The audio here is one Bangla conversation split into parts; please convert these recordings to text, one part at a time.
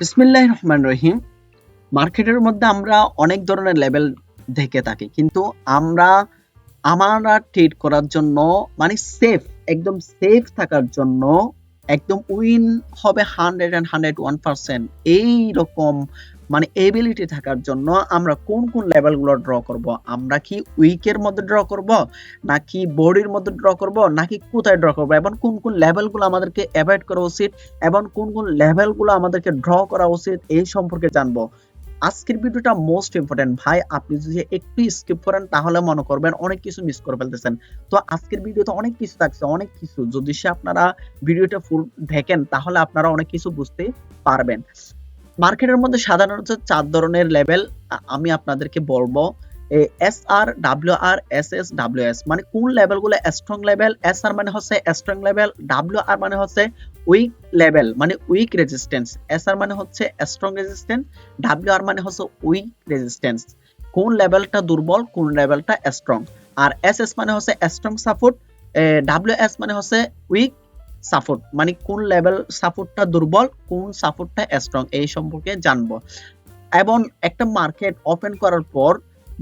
বিসমিল্লাহ রহমান রহিম মার্কেটের মধ্যে আমরা অনেক ধরনের লেভেল দেখে থাকি, কিন্তু আমরা আমরা ট্রেড করার জন্য মানে সেফ, একদম সেফ থাকার জন্য একদম উইন হবে hundred and hundred one percent এইরকম মানে এবিলিটি থাকার জন্য আমরা কোন কোন লেভেলগুলো ড্র করব? আমরা কি উইকের মধ্যে ড্র করব? নাকি বডির মধ্যে ড্র করব? নাকি কোথায় ড্র করব? এবং কোন কোন লেভেলগুলো আমাদেরকে অ্যাভয়েড করা উচিত? এবং কোন কোন লেভেলগুলো আমাদেরকে ড্র করা উচিত? এই সম্পর্কে জানব। আজকের ভিডিওটা মোস্ট ইম্পর্টেন্ট ভাই, আপনি যদি একটু স্কিপ করেন, তাহলে মনে করবেন অনেক কিছু মিস করে ফেলতেছেন। তো আজকের ভিডিওতে অনেক কিছু থাকছে, অনেক কিছু। যদি সে আপনারা ভিডিওটা ফুল দেখেন, তাহলে আপনারা অনেক কিছু বুঝতে পারবেন। মার্কেটের মধ্যে সাধারণত চার ধরনের লেভেল আমি আপনাদেরকে বলব। S R W R S S W S মানে কোন লেভেলগুলো স্ট্রং লেভেল এস আর মানে হচ্ছে স্ট্রং লেভেল ডাব্লিউ আর মানে হচ্ছে উইক লেভেল মানে উইক রেজিস্ট্যান্স এস আর মানে হচ্ছে স্ট্রং রেজিস্ট্যান্স ডাব্লিউ আর মানে হচ্ছে উইক রেজিস্ট্যান্স কোন লেভেলটা দুর্বল, কোন লেভেলটা স্ট্রং আর এস এস মানে হচ্ছে স্ট্রং সাপোর্ট ডাব্লিউ এস মানে হচ্ছে উইক সাপোর্ট। মানে কোন লেভেল সাপোর্টটা দুর্বল, কোন সাপোর্টটা স্ট্রং এই সম্পর্কে জানব। এবং একটা মার্কেট ওপেন করার পর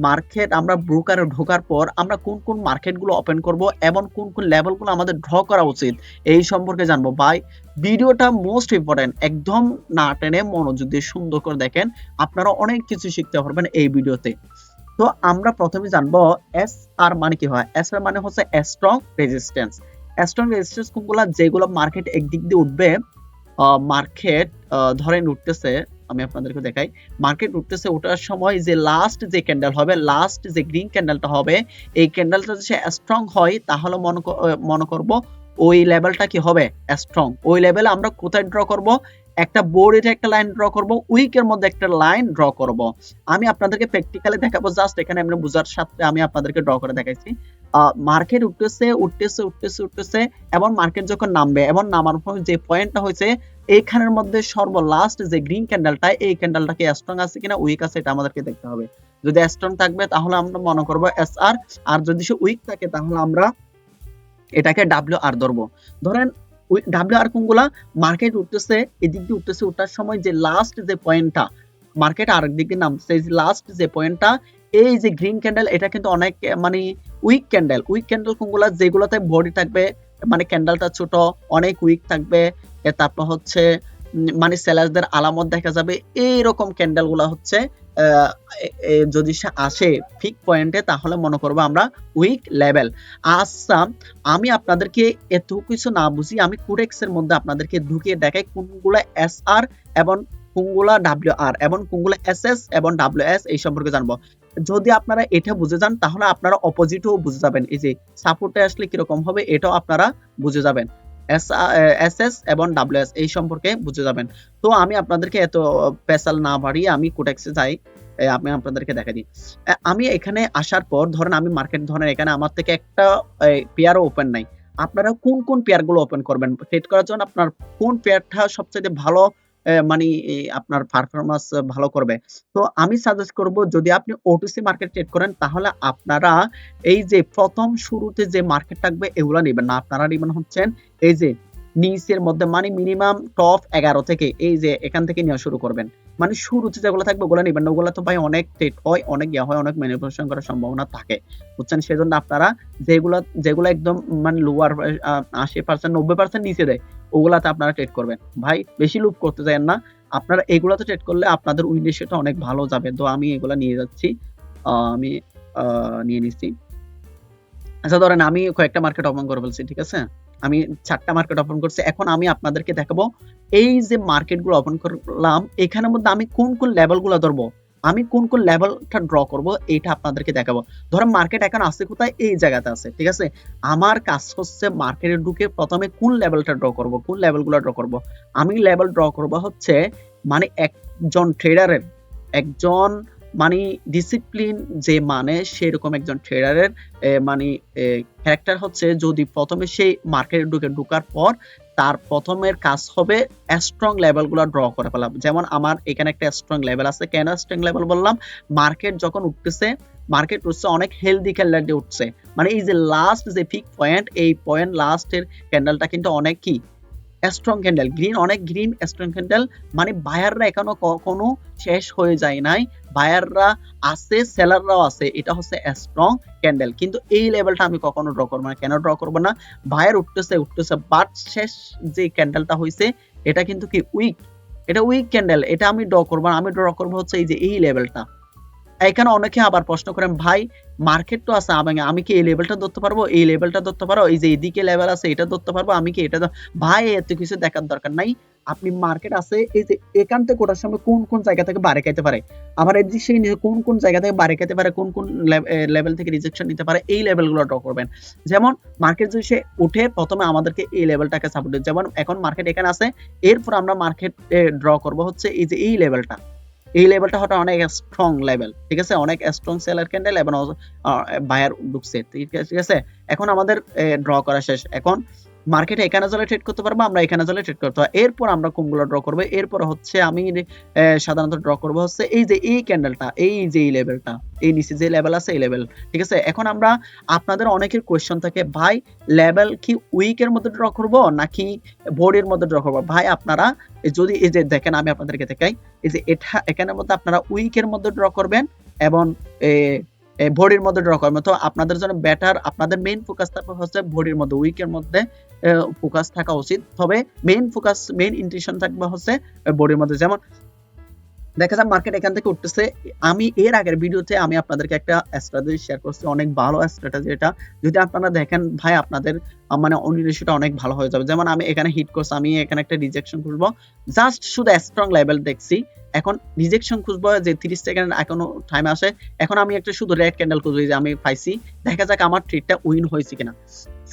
মার্কেট আমরা ব্রোকারে ঢোকার পর, আমরা কোন কোন মার্কেটগুলো ওপেন করব এবং কোন কোন লেভেলগুলো আমাদের ড্র করা উচিত, এই সম্পর্কে জানব। ভাই, ভিডিওটা মোস্ট ইম্পর্টেন্ট একদম না টেনে মনোযোগ দিয়ে সুন্দর করে দেখেন, আপনারা অনেক কিছু শিখতে পারবেন এই ভিডিওতে। তো আমরা প্রথমে জানব এস আর মানে কি হয়? এস আর মানে হচ্ছে স্ট্রং রেজিস্ট্যান্স স্ট্রং রেজিস্ট্যান্স কোনগুলো যেগুলো মার্কেট একদিক দিয়ে উঠবে মার্কেট ধরেন উঠতেছে, আমি আপনাদেরকে দেখাই মার্কেট উঠতেছে ওঠার সময় যে লাস্ট যে ক্যান্ডেল হবে লাস্ট যে গ্রিন ক্যান্ডেলটা হবে, এই ক্যান্ডেলটা যদি স্ট্রং হয়, তাহলে মনে মনে করব ওই লেভেলটা কি হবে? স্ট্রং ওই লেভেলে আমরা কোথায় ড্র করব? একটা বোর্ডের একটা লাইন ড্র করব উইকের মধ্যে একটা লাইন ড্র করব। আমি আপনাদেরকে প্র্যাকটিক্যালি দেখাবো জাস্ট এখানে আমি বোঝার সাথে আমি আপনাদেরকে ড্র করে দেখাইছি। মার্কেট উঠতেছে উঠতেছে উঠতেছে উঠতেছে, এবং মার্কেট যখন নামবে, এবং নামার পর যে পয়েন্টটা হয়েছে, এইখানের মধ্যে সর্বলাস্ট যে গ্রিন ক্যান্ডেলটা এই ক্যান্ডেলটা কি স্ট্রং আছে কিনা উইক আছে, এটা আমাদেরকে দেখতে হবে। যদি স্ট্রং থাকবে, তাহলে আমরা মনে করব এস আর আর যদি সে উইক থাকে, তাহলে আমরা এটাকে ডাব্লিউ আর ধরবো। ধরেন ডাব্লিউ আর কোনগুলা? মার্কেট উঠতেছে, এদিক দিয়ে উঠতেছে ওঠার সময় যে লাস্ট যে পয়েন্টটা মার্কেট আরেক দিকে নামছে লাস্ট যে পয়েন্টটা এই যে গ্রিন ক্যান্ডেল এটা কিন্তু অনেক মানে উইক ক্যান্ডেল উইক ক্যান্ডেল কোনগুলা যেগুলোতে বডি থাকবে মানে ক্যান্ডেলটা ছোট, অনেক উইক থাকবে তারপর হচ্ছে মানে সেলার্সদের আলামত দেখা যাবে, এইরকম ক্যান্ডেলগুলা হচ্ছে যদি সে আসে ফিক পয়েন্টে তাহলে মনে করব আমরা উইক লেভেল আচ্ছা আমি আপনাদেরকে এত কিছু না বুঝি, আমি কুরেক্স এর মধ্যে আপনাদেরকে ঢুকিয়ে দেখাই কোনগুলো এস আর এবং কোনগুলা ডাব্লিউ আর এবং কোনগুলো এস এস এবং ডাব্লিউ এস এই সম্পর্কে জানব। যদি আপনারা এটা বুঝে যান, তাহলে আপনারা অপোজিটও বুঝে যাবেন। এই যে সাপোর্টে আসলে কীরকম হবে, এটাও আপনারা বুঝে যাবেন। এস এস এবং ডাব্লিউএস এই সম্পর্কে বুঝে যাবেন। তো আমি আপনাদেরকে এত পেশাল না বাড়িয়ে আমি কোটেক্সে যাই আমি আপনাদেরকে দেখা দিই। আমি এখানে আসার পর, ধরেন আমি মার্কেট ধরেন এখানে আমার থেকে একটা পেয়ারও ওপেন নাই। আপনারা কোন কোন পেয়ারগুলো ওপেন করবেন? ট্রেড করার জন্য আপনার কোন পেয়ারটা সবচেয়ে ভালো মানে আপনার পারফরমেন্স ভালো করবে। তো আমি সাজেস্ট করব, যদি আপনি ওটিসি মার্কেট ট্রেড করেন, তাহলে আপনারা এই যে প্রথম শুরুতে যে মার্কেট থাকবে, এগুলো নেবেন না। আপনারা নেবেন হচ্ছেন এই যে নিচের মধ্যে মানে মিনিমাম টপ এগারো থেকে, এই যে এখান থেকে নেওয়া শুরু করবেন। মানে শুরুতে যেগুলো থাকবে, ওগুলো নেবেন না। ওগুলো তো ভাই অনেক ট্রেড হয়, অনেক ইয়া হয়, অনেক ম্যানিপুলেশন করার সম্ভাবনা থাকে। বুঝছেন? সেজন্য আপনারা যেগুলো যেগুলো একদম মানে লোয়ার আশি পার্সেন্ট নব্বই পার্সেন্ট নিচে দেয়, ওগুলাতে আপনারা ট্রেড করবেন। ভাই, বেশি লুপ করতে চান না। আপনারা এগুলাতে ট্রেড করলে আপনাদের উইন রেশিওটা অনেক ভালো যাবে। তো আমি এগুলা নিয়ে যাচ্ছি। আমি নিয়ে নিচ্ছি। আচ্ছা ধরেন আমি কয়েকটা মার্কেট ওপেন করে ফেলছি, ঠিক আছে? আমি চারটা মার্কেট ওপেন করছি, এখন আমি আপনাদেরকে দেখাবো এই যে মার্কেটগুলো ওপেন করলাম, এখানের মধ্যে আমি কোন কোন লেভেলগুলো ধরবো? আমি কোন কোন লেভেলটা ড্র করব, এটা আপনাদেরকে দেখাবো। ধরো মার্কেট এখন আছে কোথায়? এই জায়গাতে আছে, ঠিক আছে? আমার কাজ হচ্ছে মার্কেটে ঢুকে প্রথমে কোন লেভেলটা ড্র করব, কোন লেভেলগুলো ড্র করব? আমি লেভেল ড্র করব হচ্ছে মানে একজন ট্রেডারের একজন মানে ডিসিপ্লিন যে মানে সেরকম একজন ট্রেডারের মানে ক্যারেক্টার হচ্ছে যদি প্রথমে সেই মার্কেটে ঢুকে, ঢুকার পর তার প্রথমের কাজ হবে স্ট্রং লেভেলগুলো ড্র করে ফেলাম যেমন আমার এখানে একটা স্ট্রং লেভেল আছে। কেন স্ট্রং লেভেল বললাম? মার্কেট যখন উঠতেছে মার্কেট উঠছে, অনেক হেলদি ক্যান্ডেল দিয়ে উঠছে। মানে এই যে লাস্ট যে পিক পয়েন্ট এই পয়েন্ট লাস্টের ক্যান্ডেলটা কিন্তু অনেক কি স্ট্রং ক্যান্ডেল গ্রিন অনেক গ্রিন স্ট্রং ক্যান্ডেল মানে বায়াররা এখনও কখনো শেষ হয়ে যায় নাই। বায়াররা আছে সেলাররাও আছে। এটা হচ্ছে স্ট্রং ক্যান্ডেল কিন্তু এই লেভেলটা আমি কখনো ড্র করব না। কেন ড্র করব না? বায়ার উঠতেছে উঠতেছে বাট শেষ যে ক্যান্ডেলটা হয়েছে এটা কিন্তু কি উইক এটা উইক ক্যান্ডেল এটা আমি ড্র করব আমি ড্র করব হচ্ছে এই যে এই লেভেলটা এখানে অনেকে আবার প্রশ্ন করেন, ভাই মার্কেট তো আছে, আমি আমি কি এই লেভেলটা ধরতে পারব? এই লেভেলটা ধরতে পারব এই যে এদিকে লেভেল আছে, এটা ধরতে পারব? আমি কি এটা ভাই, এত কিছু দেখার দরকার নাই। আপনি মার্কেট আছে, এই যে এখান থেকে ওটার সময় কোন কোন জায়গা থেকে বাড়ে খাইতে পারে? আবার এর দিক থেকে কোন কোন জায়গা থেকে বাড়ে খেতে পারে, কোন কোন লেভেল থেকে রিজেকশন নিতে পারে, এই লেভেলগুলো ড্র করবেন। যেমন মার্কেট যদি সে উঠে প্রথমে আমাদেরকে এই লেভেলটাকে সাপোর্ট যেমন এখন মার্কেট এখানে আছে, এরপর আমরা মার্কেট ড্র করব হচ্ছে এই যে এই লেভেলটা এই লেভেলটা হঠাৎ অনেক স্ট্রং লেভেল ঠিক আছে? অনেক স্ট্রং সেলার ক্যান্ডেল এবং বায়ার ঢুকছে, ঠিক আছে? এখন আমাদের ড্র করা শেষ। এখন মার্কেটে এখানে জলে ট্রেড করতে পারব, আমরা এখানে জলে ট্রেড করতে পারব। এরপর আমরা কোনগুলো ড্র করব। এরপর হচ্ছে আমি সাধারণত ড্র করব হচ্ছে এই যে এই ক্যান্ডেলটা এই যে এই লেভেলটা এই নিচে যে লেভেল আছে এই লেভেল ঠিক আছে? এখন আমরা আপনাদের অনেকের কোয়েশ্চন থাকে, ভাই লেভেল কি উইকের মধ্যে ড্র করব নাকি বোর্ডের মধ্যে ড্র করব? ভাই, আপনারা যদি এই যে দেখেন, আমি আপনাদেরকে দেখাই, এই যে এটা, এখানের মধ্যে আপনারা উইকের মধ্যে ড্র করবেন এবং ভরির মধ্যে ড্র করবেন। তো আপনাদের জন্য বেটার আপনাদের মেইন ফোকাস থাকবে হচ্ছে ভরির মধ্যে উইকের মধ্যে ফোকাস থাকা উচিত। তবে মেইন ফোকাস মেইন ইন্টেনশন থাকবে হচ্ছে বডির মধ্যে। যেমন দেখা যায় মার্কেট এখান থেকে উঠতেছে। আমি এর আগের ভিডিওতে আমি আপনাদেরকে একটা স্ট্র্যাটেজি শেয়ার করছি, অনেক ভালো স্ট্র্যাটেজি এটা। যদি আপনারা দেখেন, ভাই, আপনাদের মানে অনুনিবেশটা অনেক ভালো হয়ে যাবে। যেমন আমি এখানে হিট করছি, আমি এখানে একটা রিজেকশন খুঁজবো। জাস্ট শুধু স্ট্রং লেভেল দেখছি। এখন রিজেকশন খুঁজবো, যে 30 সেকেন্ড এখনও টাইম আসে। এখন আমি একটা শুধু রেড ক্যান্ডেল খুঁজবো যে আমি পাইছি। দেখা যাক আমার ট্রেডটা উইন হয়েছে কিনা।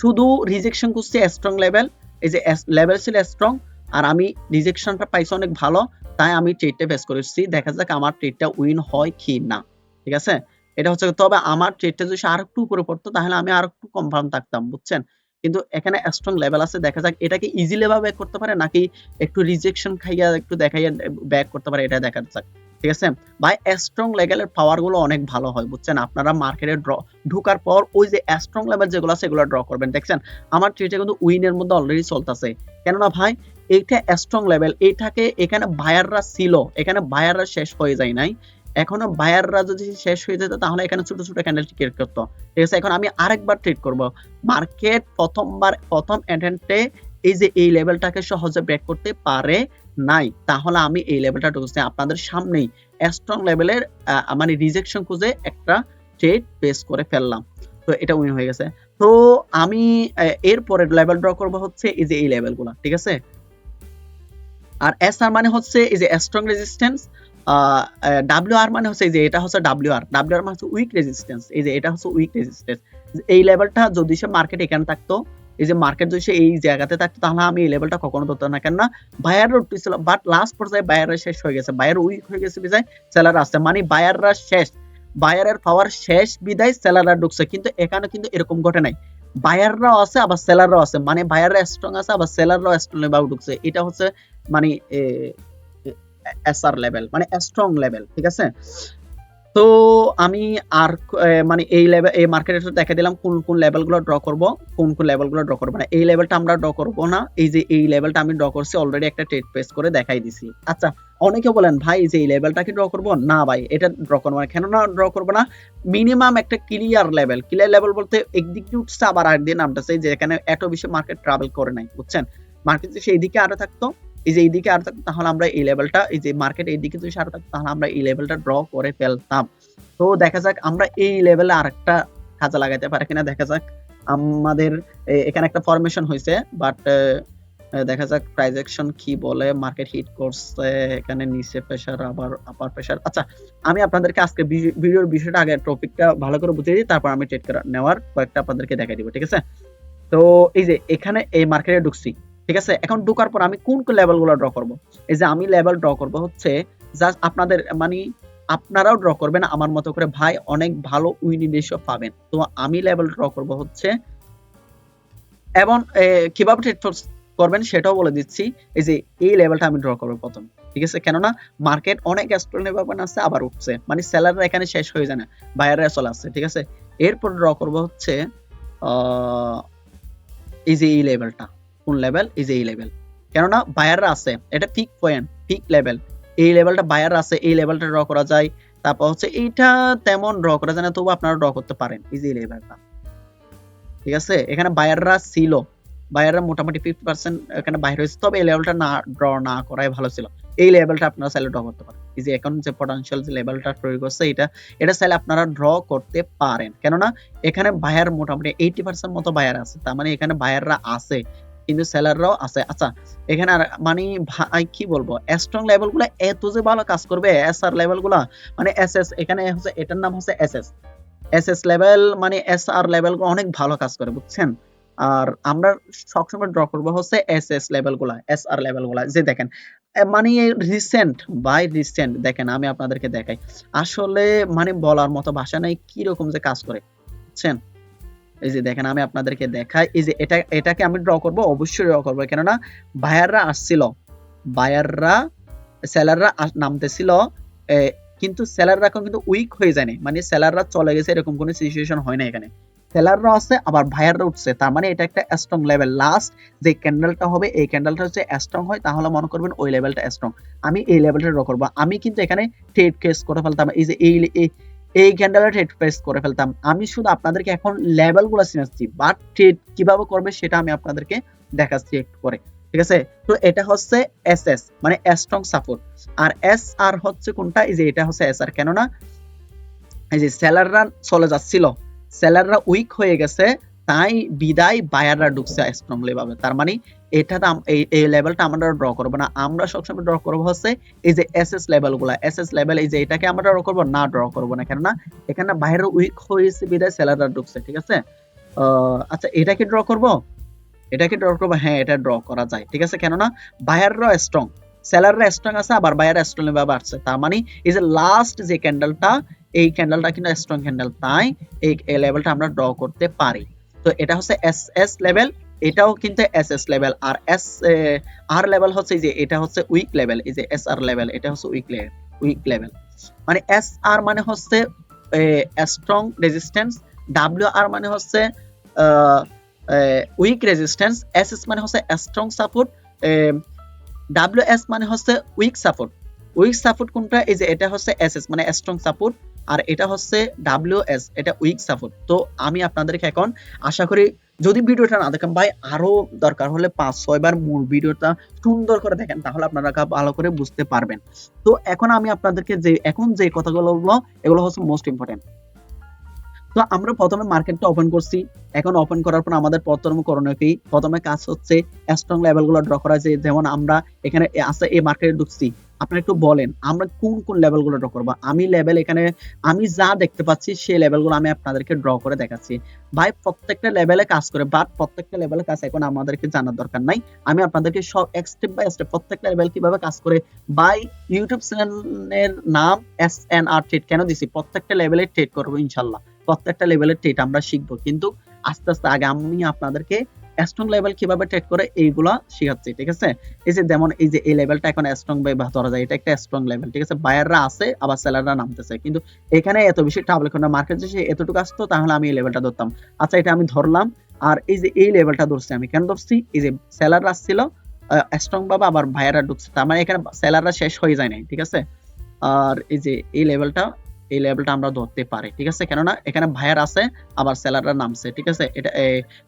শুধু রিজেকশন খুঁজছি স্ট্রং লেভেল এই যে লেভেল ছিল স্ট্রং আর আমি রিজেকশনটা পাইছি অনেক ভালো। তাই আমি ট্রেডটা ফেস করেছি। দেখা যাক আমার ট্রেডটা উইন হয় কি না ঠিক আছে? এটা হচ্ছে তবে আমার ট্রেডটা যদি আর একটু উপরে পড়তো, তাহলে আমি আর একটু কনফার্ম থাকতাম, বুঝছেন? কিন্তু এখানে স্ট্রং লেভেল আছে। দেখা যাক এটাকে ইজিলি ভাবে ব্যাক করতে পারে, নাকি একটু রিজেকশন খাইয়া, একটু দেখাইয়া ব্যাক করতে পারে, এটা দেখা যাক। ঠিক আছে? ভাই স্ট্রং লেভেলের পাওয়ারগুলো অনেক ভালো হয়, বুঝছেন? আপনারা মার্কেটে ড্র ঢোকার পর ওই যে স্ট্রং লেভেল যেগুলো আছে সেগুলো ড্র করবেন। দেখছেন? আমার ট্রেডটা কিন্তু উইনের মধ্যে অলরেডি চলতেছে। কেননা ভাই এইটা স্ট্রং লেভেল এইটাকে এখানে বায়াররা ছিল, এখানে বায়াররা শেষ হয়ে যায় নাই। এখনও বায়াররা যদি শেষ হয়ে যেত, তাহলে এখানে ছোট ছোট ক্যান্ডেল ক্রিয়েট করতো। ঠিক আছে, এখন আমি আরেকবার ট্রেড করব। মার্কেট প্রথমবার, প্রথম অ্যাটেন্টে এই যে এই লেভেলটাকে সহজে ব্রেক করতে পারে নাই। তাহলে আমি এই লেভেলটা ঢুকছি আপনাদের সামনেই। স্ট্রং লেভেলের মানে রিজেকশন খুঁজে একটা ট্রেড পেস করে ফেললাম। তো এটা উইন হয়ে গেছে। তো আমি এরপরে লেভেল ড্র করব হচ্ছে এই যে এই লেভেলগুলো ঠিক আছে? আর এস আর মানে হচ্ছে এই যে স্ট্রং রেজিস্ট্যান্স ডাব্লিউ আর মানে হচ্ছে এই যে এটা হচ্ছে ডাব্লিউ আর ডাব্লিউ আর মানে হচ্ছে উইক রেজিস্ট্যান্স এই যে এটা হচ্ছে উইক রেজিস্ট্যান্স এই লেভেলটা যদি সে মার্কেট এখানে থাকতো, এই যে মার্কেট যদি সে এই জায়গাতে থাকতো, তাহলে আমি এই লেভেলটা কখনো ধরতাম না। কেননা বায়ার উঠতেছিল বাট লাস্ট পর্যায়ে বায়াররা শেষ হয়ে গেছে। বায়ার উইক হয়ে গেছে বিদায় সেলার আসছে। মানে বায়াররা শেষ। বায়ারের পাওয়ার শেষ বিদায় সেলাররা ঢুকছে। কিন্তু এখানে কিন্তু এরকম ঘটে নাই। বায়াররাও আছে, আবার সেলাররাও আছে। মানে বায়াররা স্ট্রং আছে, আবার সেলাররাও স্ট্রং লেভেল ঢুকছে। এটা হচ্ছে মানে এসআর লেভেল মানে স্ট্রং লেভেল ঠিক আছে? তো আমি আর মানে এই লেভেল এই মার্কেটে দেখা দিলাম কোন কোন লেভেলগুলো ড্র করব, কোন কোন লেভেলগুলো ড্র করব। না এই লেভেলটা আমরা ড্র করব না, এই যে এই লেভেলটা আমি ড্র করছি অলরেডি একটা ট্রেড পেস করে দেখাই দিছি। আচ্ছা অনেকে বলেন, ভাই যে এই লেভেলটাকে ড্র করব? না, ভাই, এটা ড্র করব না। কেন না ড্র করব না মিনিমাম একটা ক্লিয়ার লেভেল ক্লিয়ার লেভেল বলতে একদিক দিয়ে উঠছে আবার আরেকদিকে নামতেছে যে এখানে এত বেশি মার্কেট ট্রাভেল করে নাই, বুঝছেন? মার্কেট সেই দিকে আরও থাকতো এই যে এইদিকে আরও থাকতো তাহলে আমরা এই লেভেলটা এই যে মার্কেট এইদিকে যদি আরও থাকতো, তাহলে আমরা এই লেভেলটা ড্র করে ফেলতাম। তো দেখা যাক, আমরা এই লেভেলে আরেকটা কাজে লাগাইতে পারি কিনা, দেখা যাক। আমাদের এখানে একটা ফরমেশন হয়েছে বাট দেখা যাক প্রাইস অ্যাকশন কি বলে মার্কেট হিট করছে, এখানে নিচে প্রেসার আবার আপার প্রেসার আচ্ছা আমি আপনাদেরকে আজকে ভিডিওর বিষয়টা আগে টপিকটা ভালো করে বুঝিয়ে দিই, তারপর আমি ট্রেড করে নেওয়ার কয়েকটা আপনাদেরকে দেখাই দিব, ঠিক আছে? তো এই যে এখানে এই মার্কেটে ঢুকছি ঠিক আছে? এখন ঢোকার পর আমি কোন কোন লেভেলগুলো ড্র করব? এই যে আমি লেভেল ড্র করব হচ্ছে জাস্ট আপনাদের মানে আপনারাও ড্র করবেন, আমার মতো করে ভাই অনেক ভালো উইনিং রেশিও পাবেন। তো আমি লেভেল ড্র করব হচ্ছে এবং কীভাবে ট্রেড করবেন সেটাও বলে দিচ্ছি। এই যে এই লেভেলটা আমি ড্র করব প্রথম, ঠিক আছে? কেননা মার্কেট অনেক পাবেন আছে, আবার উঠছে। মানে সেলাররা এখানে শেষ হয়ে যায় না বাইরে চলে আসছে, ঠিক আছে? এরপর ড্র করব হচ্ছে এই যে এই লেভেলটা কোন লেভেল এই যে এই লেভেল কেননা বায়াররা আছে, এটা পিক পয়েন্ট পিক লেভেল এই লেভেলটা বায়ার আছে, এই লেভেলটা ড্র করা যায়। তারপর হচ্ছে এইটা তেমন ড্র করা যায় না, তবু আপনারা ড্র করতে পারেন। ইজি লেভেলটা ঠিক আছে? এখানে বায়াররা ছিল। বায়াররা মোটামুটি ফিফটি পার্সেন্ট এখানে বাইরে হয়েছে। তবে এই লেভেলটা না ড্র না করাই ভালো ছিল। এই লেভেলটা আপনারা চাইলে ড্র করতে পারেন। এই যে এখন যে পটেনশিয়াল যে লেভেলটা তৈরি করছে, এটা এটা চাইলে আপনারা ড্র করতে পারেন। কেননা এখানে বায়ার মোটামুটি এইটি পার্সেন্ট মতো বায়ার আছে। তার মানে এখানে বায়াররা আছে। কিন্তু সেলাররাও আছে। আচ্ছা এখানে আর মানে ভাই, কি বলব? স্ট্রং লেভেলগুলা এত যে ভালো কাজ করবে। এস আর লেভেলগুলা মানে এস এস এখানে হচ্ছে এটার নাম হচ্ছে S S S S level মানে এস আর লেভেল অনেক ভালো কাজ করে, বুঝছেন? আর আমরা সবসময় ড্র করব হচ্ছে এস এস লেভেলগুলা এস আর লেভেলগুলা। যে দেখেন মানে রিসেন্ট বাই রিসেন্ট দেখেন আমি আপনাদেরকে দেখাই। আসলে মানে বলার মতো ভাষা নাই কি রকম যে কাজ করে, বুঝছেন? এই যে দেখেন, আমি আপনাদেরকে দেখাই। এই যে এটা, এটাকে আমি ড্র করব, অবশ্যই ড্র করব। কেননা বায়াররা আসছিল। বায়াররা সেলাররা নামতেছিল। কিন্তু সেলাররা এখন কিন্তু উইক হয়ে যায়নি মানে সেলাররা চলে গেছে, এরকম কোনো সিচুয়েশন হয় না এখানে। সেলাররা আছে, আবার বায়াররা উঠছে। তার মানে এটা একটা স্ট্রং লেভেল লাস্ট যে ক্যান্ডেলটা হবে, এই ক্যান্ডেলটা হচ্ছে স্ট্রং হয়। তাহলে মনে করবেন ওই লেভেলটা স্ট্রং আমি এই লেভেলটা ড্র করব। আমি কিন্তু এখানে ট্রেড কেস করে ফেলতাম। এই যে এই এই ক্যান্ডেলের ট্রেড প্রেস করে ফেলতাম। আমি শুধু আপনাদেরকে এখন লেভেলগুলো চিনাচ্ছি বাট ট্রেড কীভাবে করবে সেটা আমি আপনাদেরকে দেখাচ্ছি একটু করে ঠিক আছে? তো এটা হচ্ছে এস এস মানে স্ট্রং সাপোর্ট আর এস আর হচ্ছে কোনটা? এই যে এটা হচ্ছে এস আর কেননা এই যে সেলাররা চলে যাচ্ছিল সেলাররা উইক হয়ে গেছে তাই বিদায় বায়াররা ঢুকছে স্ট্রংলি ভাবে তার মানে এটা এই লেভেলটা আমরা ড্র করব না। আমরা সবসময় ড্র করব হচ্ছে এই যে এস এস লেভেলগুলা। এস এস লেভেল এই যে এটাকে আমরা ড্র করব, না ড্র করব না। কেননা এখানে বাইরে উইক হয়েছে, বিদায় সেলাররা ঢুকছে, ঠিক আছে? আচ্ছা এটাকে ড্র করব? এটাকে ড্র করব? হ্যাঁ এটা ড্র করা যায়, ঠিক আছে? কেননা বায়াররা স্ট্রং সেলাররা স্ট্রং আছে, আবার বায়ার স্ট্রং ভাবে আসছে তার মানে এই যে লাস্ট যে ক্যান্ডেলটা এই ক্যান্ডেলটা কিন্তু স্ট্রং ক্যান্ডেল তাই এই লেভেলটা আমরা ড্র করতে পারি। তো এটা হচ্ছে এস এস লেভেল এটাও কিন্তু এস এস লেভেল আর এস আর লেভেল হচ্ছে যে এটা হচ্ছে উইক লেভেল এই যে এস আর লেভেল এটা হচ্ছে উইক লেভেল উইক লেভেল মানে এস আর মানে হচ্ছে স্ট্রং রেজিস্ট্যান্স ডাব্লিউ আর মানে হচ্ছে উইক রেজিস্ট্যান্স এস এস মানে হচ্ছে স্ট্রং সাপোর্ট ডাব্লিউ এস মানে হচ্ছে উইক সাপোর্ট উইক সাপোর্ট কোনটা? এই যে এটা হচ্ছে এস এস মানে স্ট্রং সাপোর্ট আর এটা হচ্ছে ডাব্লিউ এস, এটা উইক সাপোর্ট তো আমি আপনাদেরকে এখন আশা করি যদি ভিডিওটা না দেখেন ভাই, আরও দরকার হলে পাঁচ, ছয় বার মূল ভিডিওটা সুন্দর করে দেখেন, তাহলে আপনারা ভালো করে বুঝতে পারবেন। তো এখন আমি আপনাদেরকে যে, এখন যে কথাগুলো এগুলো হচ্ছে মোস্ট ইম্পর্টেন্ট তো আমরা প্রথমে মার্কেটটা ওপেন করছি। এখন ওপেন করার পর আমাদের প্রথম করণীয় কি? প্রথমে কাজ হচ্ছে স্ট্রং লেভেলগুলো ড্র করা যে, যেমন আমরা এখানে আছে এই মার্কেটে ঢুকছি। আপনারা একটু বলেন, আমরা কোন কোন লেভেলগুলো ড্র করব? আমি লেভেল এখানে, আমি যা দেখতে পাচ্ছি সেই লেভেলগুলো আমি আপনাদেরকে ড্র করে দেখাচ্ছি। ভাই, প্রত্যেকটা লেভেলে কাজ করে বাট প্রত্যেকটা লেভেলে কাজ এখন আমাদেরকে জানার দরকার নাই। আমি আপনাদেরকে সব, এক স্টেপ বাই স্টেপ প্রত্যেকটা লেভেল কীভাবে কাজ করে বাই ইউটিউব চ্যানেলের নাম এস এন আর ট্রেড কেন দিছি? প্রত্যেকটা লেভেলে ট্রেড করব ইনশাল্লাহ। প্রত্যেকটা লেভেলের ট্রেড আমরা শিখব। কিন্তু আস্তে আস্তে আগে আমি আপনাদেরকে স্ট্রং লেভেল কীভাবে ট্রেড করে, এইগুলা শিখাচ্ছি, ঠিক আছে? এই যে যেমন এই যে এই লেভেলটা এখন স্ট্রং ভাবে ধরা যায়, এটা একটা স্ট্রং লেভেল ঠিক আছে? বায়াররা আছে, আবার সেলাররা নামতেছে। কিন্তু এখানে এত বেশি ট্রাভেল করে মার্কেট যে এতটুকু আসতো, তাহলে আমি এই লেভেলটা ধরতাম। আচ্ছা এটা আমি ধরলাম, আর এই যে এই লেভেলটা ধরছি, আমি কেন ধরছি? এই যে সেলাররা আসছিল স্ট্রং ভাবে আবার বায়াররা ঢুকছে, তার মানে এখানে সেলাররা শেষ হয়ে যায় নাই, ঠিক আছে? আর এই যে এই লেভেলটা এই লেভেলটা আমরা ধরতে পারি, ঠিক আছে? কেননা এখানে ভাইয়ার আছে, আবার সেলাররা নামছে, ঠিক আছে? এটা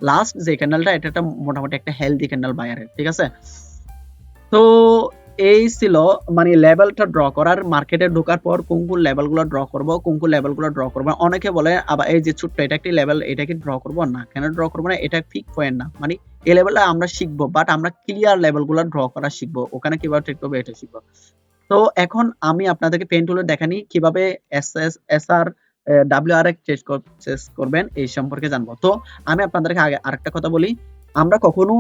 লাস্ট যে ক্যান্ডেলটা এটা একটা মোটামুটি একটা হেলদি ক্যান্ডেল বায়ারের ঠিক আছে? তো এই ছিল মানে লেভেলটা ড্র করার মার্কেটে ঢোকার পর কোন কোন লেভেলগুলো ড্র করব, কোন কোন লেভেলগুলো ড্র করব। অনেকে বলে, আবার এই যে ছোট্ট, এটা একটি লেভেল এটাকে ড্র করব? না, কেন ড্র করব না, এটা ফিক পয়েন্ট না। মানে এই লেভেলটা আমরা শিখব বাট আমরা ক্লিয়ার লেভেলগুলো ড্র করা শিখব। ওখানে কীভাবে ট্রেড করব, এটা শিখব। তো এখন আমি আপনাদেরকে পেন টুলে দেখানি কীভাবে S S S R W R chase করবেন, এই সম্পর্কে জানব। তো আমি আপনাদেরকে আগে আরেকটা কথা বলি, আমরা কখনো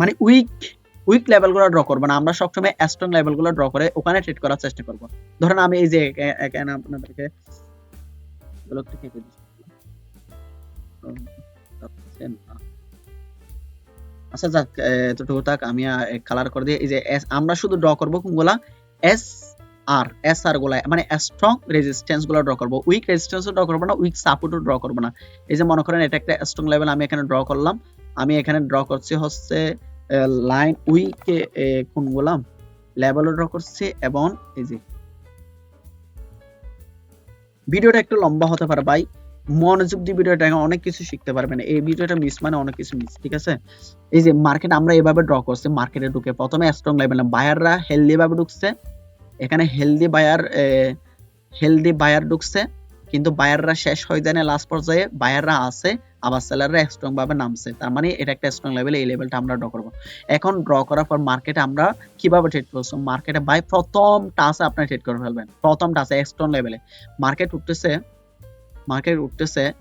মানে উইক উইক লেভেলগুলো ড্র করব না, আমরা সবসময় স্ট্রং লেভেলগুলো ড্র করে ওখানে ট্রেড করার চেষ্টা করব। ধরেন আমি এই যে আপনাদেরকে আচ্ছা যাক, এতটুকু থাক, আমি কালার করে দিই এই যে আমরা শুধু ড্র করব কোনগুলা? এস আর এস আরগুলা মানে স্ট্রং রেজিস্ট্যান্সগুলো ড্র করব। উইক রেজিস্ট্যান্স ড্র করব না উইক সাপোর্টও ড্র করব না। এই যে মনে করেন এটা একটা স্ট্রং লেভেল আমি এখানে ড্র করলাম। আমি এখানে ড্র করছি হচ্ছে লাইন উইকে কোনগুলা লেভেল ড্র করছি এবং এই যে ভিডিওটা একটু লম্বা হতে পারে ভাই। মনোযোগ দিয়ে ভিডিওটা অনেক কিছু শিখতে পারবেন। এই ভিডিওটা মিস মানে অনেক কিছু মিস ঠিক আছে? এই যে মার্কেট আমরা এভাবে ড্র করছি মার্কেটে ঢুকে প্রথমে স্ট্রং লেভেল বায়াররা হেলদি ভাবে ঢুকছে, এখানে হেলদি বায়ার হেলদি বায়ার ঢুকছে, কিন্তু বায়াররা শেষ হয়ে যায় না লাস্ট পর্যায়ে বায়াররা আছে, আবার সেলাররা স্ট্রং ভাবে নামছে। তার মানে এটা একটা স্ট্রং লেভেল এই লেভেলটা আমরা ড্র করব। এখন ড্র করার পর মার্কেটে আমরা কীভাবে ট্রেড করছ মার্কেটে বাই প্রথম টাসে আপনি ট্রেড করে ফেলবেন। প্রথম টাসে স্ট্রং লেভেলে মার্কেট উঠতেছে মার্কেট উঠতেছে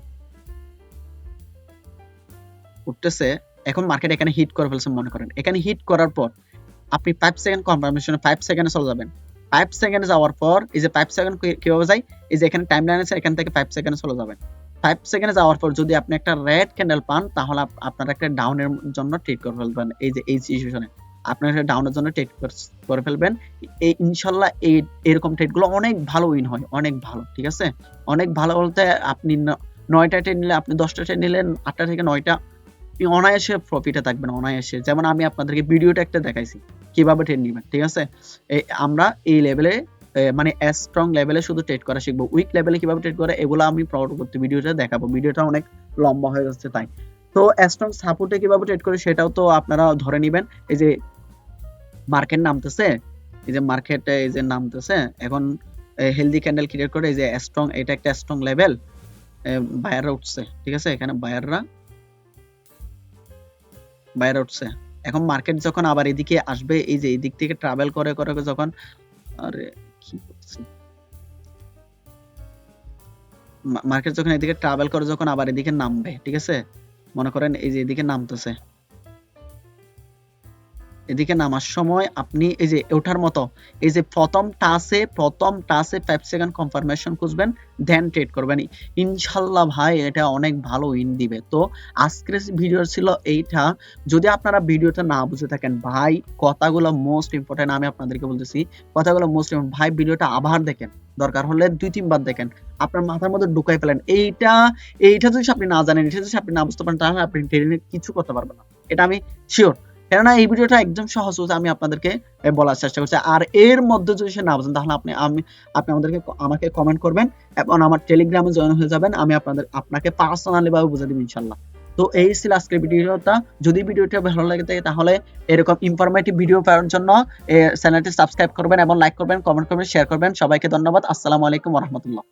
উঠতেছে, এখন মার্কেট এখানে হিট করে ফেলছে মনে করেন। এখানে হিট করার পর আপনি ফাইভ সেকেন্ড কনফার্মেশনে ফাইভ সেকেন্ডে চলে যাবেন। ফাইভ সেকেন্ডে যাওয়ার পর এই যে ফাইভ সেকেন্ড কীভাবে যায়? এই যে এখানে টাইম লাইন আছে, এখান থেকে ফাইভ সেকেন্ডে চলে যাবেন। ফাইভ সেকেন্ডে যাওয়ার পর যদি আপনি একটা রেড ক্যান্ডেল পান, তাহলে আপ- আপনারা একটা ডাউনের জন্য ট্রেড করে ফেলবেন এই যে এই সিচুয়েশনে আপনারা ডাউনের জন্য ট্রেড করে ফেলবেন। এই ইনশাল্লাহ এই, এরকম ট্রেডগুলো অনেক ভালো উইন হয়, অনেক ভালো, ঠিক আছে? অনেক ভালো বলতে আপনি নয়টা ট্রেড নিলে, আপনি দশটা ট্রেড নিলেন, আটটা থেকে নয়টা অনায়াসে প্রফিটে থাকবেন, অনায়াসে। যেমন আমি আপনাদেরকে ভিডিওটা একটা দেখাইছি, কীভাবে ট্রেড নেবেন, ঠিক আছে? আমরা এই লেভেলে মানে স্ট্রং লেভেলে শুধু ট্রেড করা শিখব। উইক লেভেলে কীভাবে ট্রেড করে, এগুলো আমি পরবর্তী ভিডিওটা দেখাবো। ভিডিওটা অনেক লম্বা হয়ে যাচ্ছে তাই। তো স্ট্রং সাপোর্টে কীভাবে ট্রেড করে, সেটাও তো আপনারা ধরে নেবেন। এই যে মার্কেট নামতেছে, এই যে মার্কেট এই যে নামতেছে, এখন হেলদি ক্যান্ডেল ক্রিয়েট করে এই যে স্ট্রং এটা একটা স্ট্রং লেভেল বায়াররা উঠছে, ঠিক আছে? এখানে বায়াররা বাইরে উঠছে। এখন মার্কেট যখন আবার এদিকে আসবে, এই যে এদিক থেকে ট্রাভেল করে করে যখন, আরে কি করছি মার্কেট যখন এদিকে ট্রাভেল করে, যখন আবার এদিকে নামবে, ঠিক আছে? মনে করেন এই যে এদিকে নামতেছে। এদিকে নামার সময় আপনি এই যে ওঠার মতো, এই যে প্রথম টাসে প্রথম টাসে ফাইভ সেকেন্ড কনফার্মেশন খুঁজবেন দেন ট্রেড করবেন। ইনশাল্লাহ ভাই, এটা অনেক ভালো উইন দিবে। তো আজকের ভিডিও ছিল এইটা, যদি আপনারা ভিডিওটা না বুঝে থাকেন, ভাই, কথাগুলো মোস্ট ইম্পর্টেন্ট আমি আপনাদেরকে বলতেছি, কথাগুলো মোস্ট ইম্পর্টেন্ট ভাই ভিডিওটা আবার দেখেন। দরকার হলে দুই তিনবার দেখেন। আপনার মাথার মধ্যে ঢুকাই ফেলেন। এইটা এইটা যদি আপনি না জানেন, এটা যদি আপনি না বুঝতে পারেন, তাহলে আপনি ট্রেডিং কিছু করতে পারবেন না। এটা আমি শিওর কেননা এই ভিডিওটা একদম সহজ হচ্ছে আমি আপনাদেরকে বলার চেষ্টা করছি। আর এর মধ্যে যদি সে না বুঝেন, তাহলে আপনি, আমি, আপনি আমাদেরকে আমাকে কমেন্ট করবেন এবং আমার টেলিগ্রামে জয়েন হয়ে যাবেন। আমি আপনাদের, আপনাকে পার্সোনালি ভাবে বুঝে দিব ইনশাল্লাহ। তো এই ছিল আজকের ভিডিওটা। যদি ভিডিওটা ভালো লাগে থাকে, তাহলে এরকম ইনফরমেটিভ ভিডিও পাওয়ার জন্য চ্যানেলটি সাবস্ক্রাইব করবেন এবং লাইক করবেন কমেন্ট করবেন শেয়ার করবেন। সবাইকে ধন্যবাদ। আসসালামু আলাইকুম রহমতুল্লাহ।